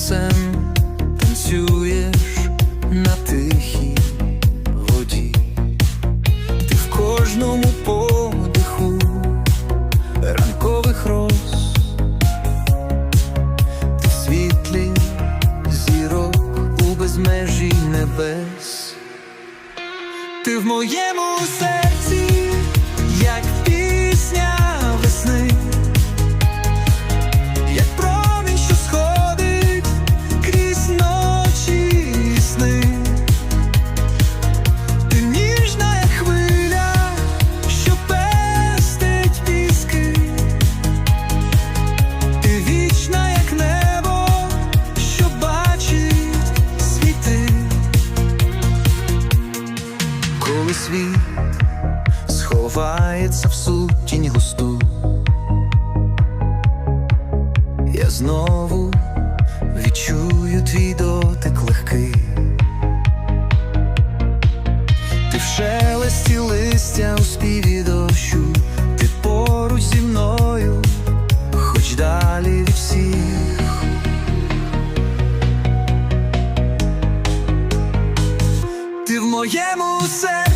сонцем танцюєш на тихій воді, ти в кожному подиху ранкових роз, ти в світлі зірок у безмежі небес, ти в моєму серці. коли світ сховається в сутінь густу, я знову відчую твій дотик легкий, ти в шелесті листя у співі дощу, ти поруч зі мною, хоч далі від всіх. Ти в моєму серці